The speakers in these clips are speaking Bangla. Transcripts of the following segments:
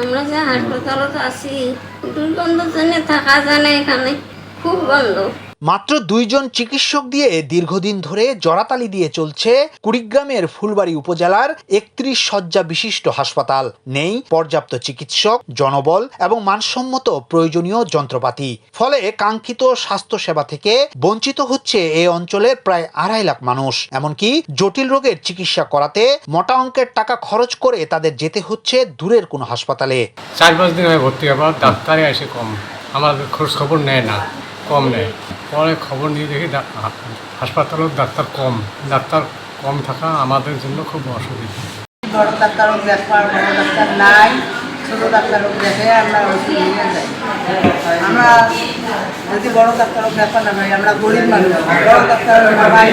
আমরা যে হাসপাতালত আছি দুর্গন্ধর জন্য থাকা জানে এখানে। খুব গন্ধ। মাত্র দুইজন চিকিৎসক দিয়ে দীর্ঘদিন ধরে জরাতালি দিয়ে চলছে কুড়িগ্রামের ফুলবাড়ি উপজেলার একত্রিশ শয্যা বিশিষ্ট হাসপাতাল। নেই পর্যাপ্ত চিকিৎসক, জনবল এবং মানসম্মত প্রয়োজনীয় যন্ত্রপাতি। ফলে কাঙ্ক্ষিত স্বাস্থ্যসেবা থেকে বঞ্চিত হচ্ছে এই অঞ্চলের প্রায় আড়াই লাখ মানুষ। এমনকি জটিল রোগের চিকিৎসা করাতে মোটা অঙ্কের টাকা খরচ করে তাদের যেতে হচ্ছে দূরের কোনো হাসপাতালে। চার পাঁচ দিন আমি ভর্তি হবার ডাক্তারই আসে কম। আমাদের খোঁজ খবর নেয় না। কম নেয়। পরে খবর নিয়ে দেখি হাসপাতালেও ডাক্তার কম। ডাক্তার কম থাকা আমাদের জন্য খুব অসুবিধা। ডাক্তার নাই। ছোটো ডাক্তারও দেখে আমরা ওষুধ নিয়ে যাই। আমরা যদি বড় ডাক্তারও দেখা না ভাই আমরা গরিব মানুষ। বড় ডাক্তার ভাই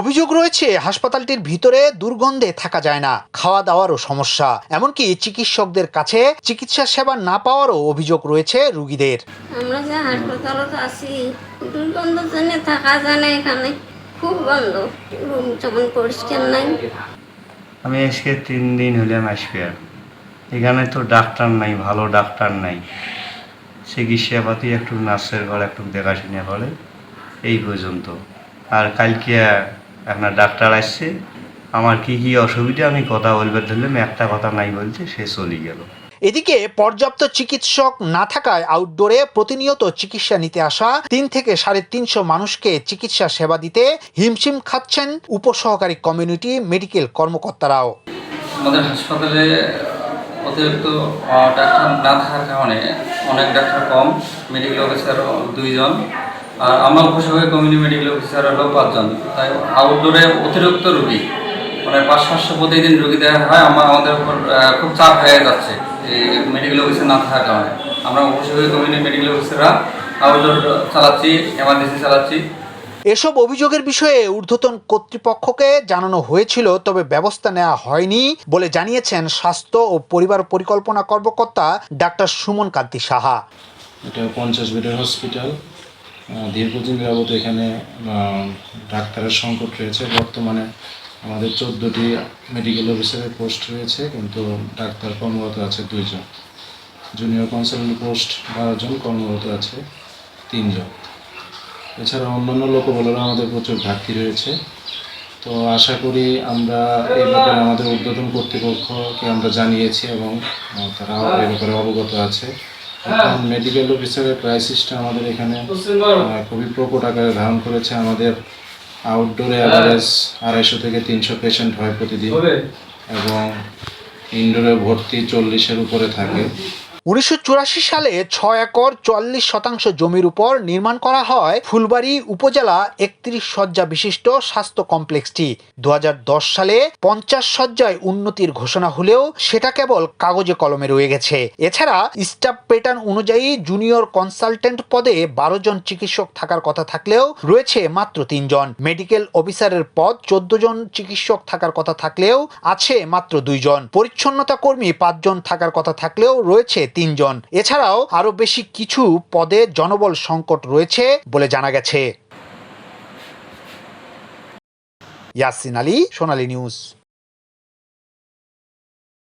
অভিযোগ রয়েছে হাসপাতালটির ভিতরে দুর্গন্ধে থাকা যায় না। খাওয়া দাওয়ারও সমস্যা। এমনকি চিকিৎসকদের কাছে চিকিৎসা সেবা না পাওয়ারও অভিযোগ রয়েছে রুগীদের। আমরা যে হাসপাতালত আছি দুর্গন্ধর জন্য থাকা যায় না এখানে। খুব গন্ধ। রুম যেমন পরিষ্কার নাই। আমি আজকে তিন দিন হলাম আসবে আর এখানে তো ডাক্তার নাই ভালো ডাক্তার নাই। চিকিৎসা পাতি একটু নার্সের ঘরে একটু দেখাশোনা করে এই পর্যন্ত। আর কালকে আপনার ডাক্তার আসছে আমার কি কি অসুবিধা আমি কথা বলবে ধরলাম একটা কথা নাই বলছে সে চলে গেল। এদিকে পর্যাপ্ত চিকিৎসক না থাকায় আউটডোরে প্রতিনিয়ত চিকিৎসা নিতে আসা তিন থেকে সাড়ে তিনশো মানুষকে চিকিৎসা সেবা দিতে হিমশিম খাচ্ছেন উপসহকারী কমিউনিটি মেডিকেল কর্মকর্তারাও। আমাদের হাসপাতালে অতিরিক্ত ডাক্তার না থাকার কারণে অনেক ডাক্তার কম মেডিকেল অফিসারও দুইজন। আর আমার উপসভায় কমিউনিটি মেডিকেল অফিসার হলো পাঁচজন। তাই আউটডোরে অতিরিক্ত রুগী মানে পাঁচ, সাতশো প্রতিদিন রুগী দেওয়া হয়, আমার, আমাদের উপর খুব চাপ হয়ে যাচ্ছে এই মেডিকেল অফিসার না থাকার কারণে। আমরা উপসভায় কমিউনিটি মেডিকেল অফিসাররা আউটডোর চালাচ্ছি এমার্জেন্সি চালাচ্ছি। এসব অভিযোগের বিষয়ে ঊর্ধ্বতন কর্তৃপক্ষকে জানানো হয়েছিল, তবে ব্যবস্থা নেওয়া হয়নি বলে জানিয়েছেন স্বাস্থ্য ও পরিবার পরিকল্পনা কর্মকর্তা ডাক্তার সুমন কান্তি সাহা। এটা পঞ্চাশ বেডের হসপিটাল দীর্ঘদিন যাবত এখানে ডাক্তারের সংকট রয়েছে। বর্তমানে আমাদের চোদ্দোটি মেডিকেল অফিসারের পোস্ট রয়েছে, কিন্তু ডাক্তার কর্মরত আছে দুইজন। জুনিয়র কনসালটেন্ট পোস্ট বারো জন, কর্মরত আছে তিনজন। এছাড়া অন্যান্য লোকবলেরও আমাদের প্রচুর ঘাটতি রয়েছে। তো আশা করি আমরা এই ব্যাপারে আমাদের উদ্বোধন কর্তৃপক্ষকে আমরা জানিয়েছি এবং তারা এই ব্যাপারে অবগত আছে। এখন মেডিকেল অফিসারের ক্রাইসিসটা আমাদের এখানে খুবই প্রকট আকারে ধারণ করেছে। আমাদের আউটডোরে অ্যাভারেজ আড়াইশো থেকে তিনশো পেশেন্ট হয় প্রতিদিন এবং ইনডোরে ভর্তি চল্লিশের উপরে থাকে। উনিশশো চুরাশি সালে ছয় একর চুয়াল্লিশ শতাংশ জমির উপর নির্মাণ করা হয় ফুলবাড়ি উপজেলা একত্রিশ শয্যা বিশিষ্ট স্বাস্থ্য কমপ্লেক্সটি। দু হাজার দশ সালে পঞ্চাশ শয্যায় উন্নতির ঘোষণা হলেও সেটা কেবল কাগজে কলমে রয়ে গেছে। এছাড়া স্টাফ প্যাটার্ন অনুযায়ী জুনিয়র কনসালটেন্ট পদে বারো জন চিকিৎসক থাকার কথা থাকলেও রয়েছে মাত্র তিনজন মেডিকেল অফিসারের পদ চোদ্দ জন চিকিৎসক থাকার কথা থাকলেও আছে মাত্র দুইজন পরিচ্ছন্নতা কর্মী পাঁচজন থাকার কথা থাকলেও রয়েছে তিনজন। এছাড়াও আরও বেশি কিছু পদে জনবল সংকট রয়েছে বলে জানা গেছে। ইয়াসিন আলী, সোনালী নিউজ।